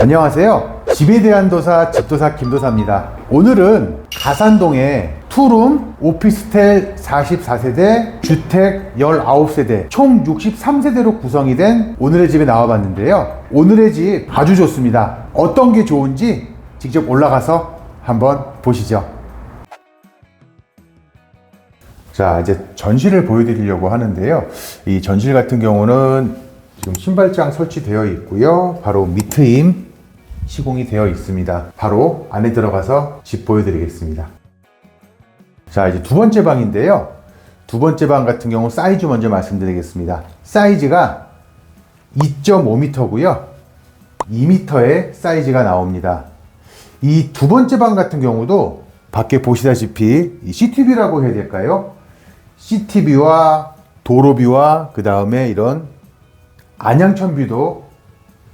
안녕하세요. 집에 대한 도사 집도사 김도사입니다. 오늘은 가산동에 투룸 오피스텔 44세대 주택 19세대 총 63세대로 구성이 된 오늘의 집에 나와 봤는데요. 오늘의 집 아주 좋습니다. 어떤 게 좋은지 직접 올라가서 한번 보시죠. 자, 이제 전실을 보여드리려고 하는데요. 이 전실 같은 경우는 지금 신발장 설치되어 있고요. 바로 미트임 시공이 되어 있습니다. 바로 안에 들어가서 집 보여드리겠습니다. 자, 이제 두 번째 방인데요. 두 번째 방 같은 경우 사이즈 먼저 말씀드리겠습니다. 사이즈가 2.5m고요. 2m의 사이즈가 나옵니다. 이 두 번째 방 같은 경우도 밖에 보시다시피 이 CTV라고 해야 될까요? CTV와 도로뷰와 그 다음에 이런 안양천뷰도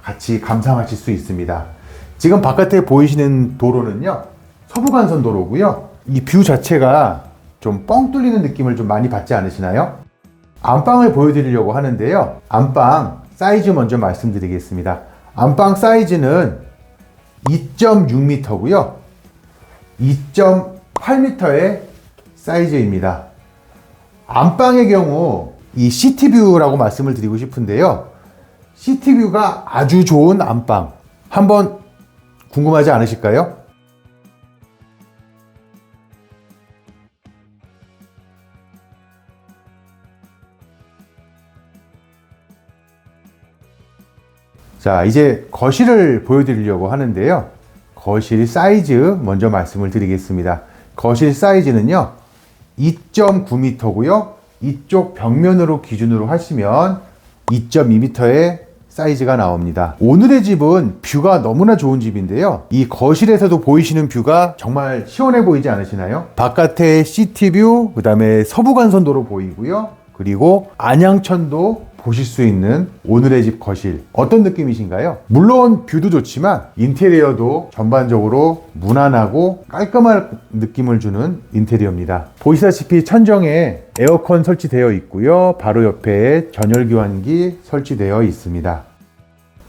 같이 감상하실 수 있습니다. 지금 바깥에 보이시는 도로는요, 서부간선 도로고요. 이 뷰 자체가 좀 뻥 뚫리는 느낌을 좀 많이 받지 않으시나요? 안방을 보여드리려고 하는데요. 안방 사이즈 먼저 말씀드리겠습니다. 안방 사이즈는 2.6m고요. 2.8m의 사이즈입니다. 안방의 경우 이 시티뷰라고 말씀을 드리고 싶은데요. 시티뷰가 아주 좋은 안방. 한번 궁금하지 않으실까요? 자, 이제 거실을 보여드리려고 하는데요. 거실 사이즈 먼저 말씀을 드리겠습니다. 거실 사이즈는요, 2.9m고요. 이쪽 벽면으로 기준으로 하시면 2.2m의 사이즈가 나옵니다. 오늘의 집은 뷰가 너무나 좋은 집인데요. 이 거실에서도 보이시는 뷰가 정말 시원해 보이지 않으시나요? 바깥에 시티뷰, 그 다음에 서부간선도로 보이고요. 그리고 안양천도 보실 수 있는 오늘의 집 거실 어떤 느낌이신가요? 물론 뷰도 좋지만 인테리어도 전반적으로 무난하고 깔끔한 느낌을 주는 인테리어입니다. 보시다시피 천정에 에어컨 설치되어 있고요. 바로 옆에 전열 교환기 설치되어 있습니다.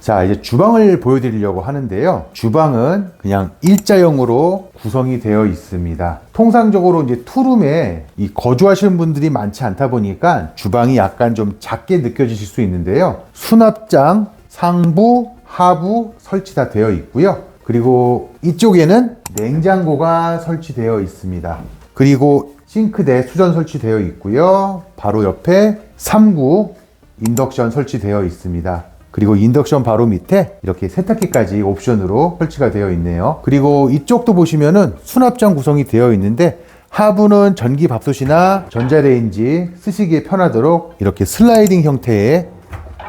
자, 이제 주방을 보여드리려고 하는데요. 주방은 그냥 일자형으로 구성이 되어 있습니다. 통상적으로 이제 투룸에 이 거주하시는 분들이 많지 않다 보니까 주방이 약간 좀 작게 느껴지실 수 있는데요. 수납장, 상부, 하부 설치 다 되어 있고요. 그리고 이쪽에는 냉장고가 설치되어 있습니다. 그리고 싱크대 수전 설치되어 있고요. 바로 옆에 3구 인덕션 설치되어 있습니다. 그리고 인덕션 바로 밑에 이렇게 세탁기까지 옵션으로 설치가 되어 있네요. 그리고 이쪽도 보시면은 수납장 구성이 되어 있는데 하부는 전기 밥솥이나 전자레인지 쓰시기에 편하도록 이렇게 슬라이딩 형태의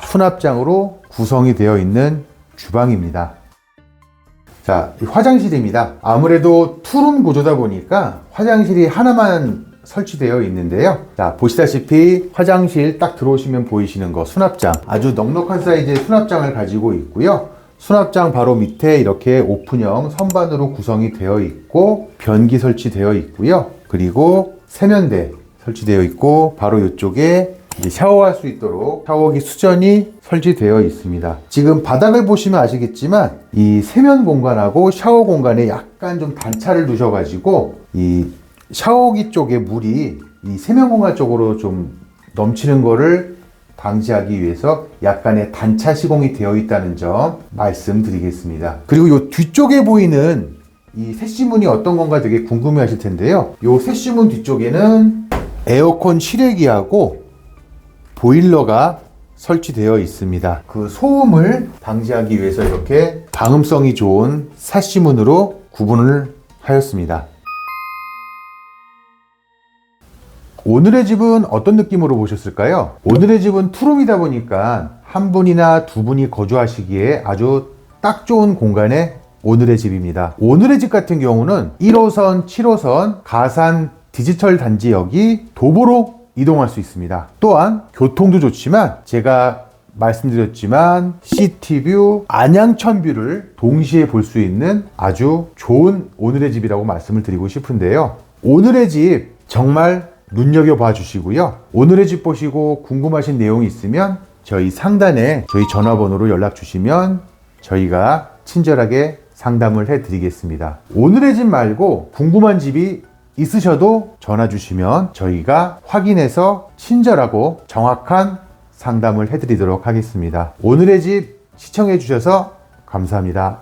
수납장으로 구성이 되어 있는 주방입니다. 자, 이 화장실입니다. 아무래도 투룸 구조다 보니까 화장실이 하나만 설치되어 있는데요. 자, 보시다시피 화장실 딱 들어오시면 보이시는 거 수납장. 아주 넉넉한 사이즈의 수납장을 가지고 있고요. 수납장 바로 밑에 이렇게 오픈형 선반으로 구성이 되어 있고 변기 설치되어 있고요. 그리고 세면대 설치되어 있고 바로 이쪽에 샤워할 수 있도록 샤워기 수전이 설치되어 있습니다. 지금 바닥을 보시면 아시겠지만 이 세면 공간하고 샤워 공간에 약간 좀 단차를 두셔가지고 이 샤워기 쪽에 물이 이 세면 공간 쪽으로 좀 넘치는 거를 방지하기 위해서 약간의 단차 시공이 되어 있다는 점 말씀드리겠습니다. 그리고 이 뒤쪽에 보이는 이 세시문이 어떤 건가 되게 궁금해 하실 텐데요. 이 세시문 뒤쪽에는 에어컨 실외기하고 보일러가 설치되어 있습니다. 그 소음을 방지하기 위해서 이렇게 방음성이 좋은 사시문으로 구분을 하였습니다. 오늘의 집은 어떤 느낌으로 보셨을까요? 오늘의 집은 투룸이다 보니까 한 분이나 두 분이 거주하시기에 아주 딱 좋은 공간에 오늘의 집입니다. 오늘의 집 같은 경우는 1호선, 7호선 가산 디지털 단지역이 도보로 이동할 수 있습니다. 또한 교통도 좋지만 제가 말씀드렸지만 시티뷰, 안양천뷰를 동시에 볼 수 있는 아주 좋은 오늘의 집이라고 말씀을 드리고 싶은데요. 오늘의 집 정말 눈여겨봐 주시고요. 오늘의 집 보시고 궁금하신 내용이 있으면 저희 상단에 저희 전화번호로 연락 주시면 저희가 친절하게 상담을 해드리겠습니다. 오늘의 집 말고 궁금한 집이 있으셔도 전화 주시면 저희가 확인해서 친절하고 정확한 상담을 해드리도록 하겠습니다. 오늘의 집 시청해 주셔서 감사합니다.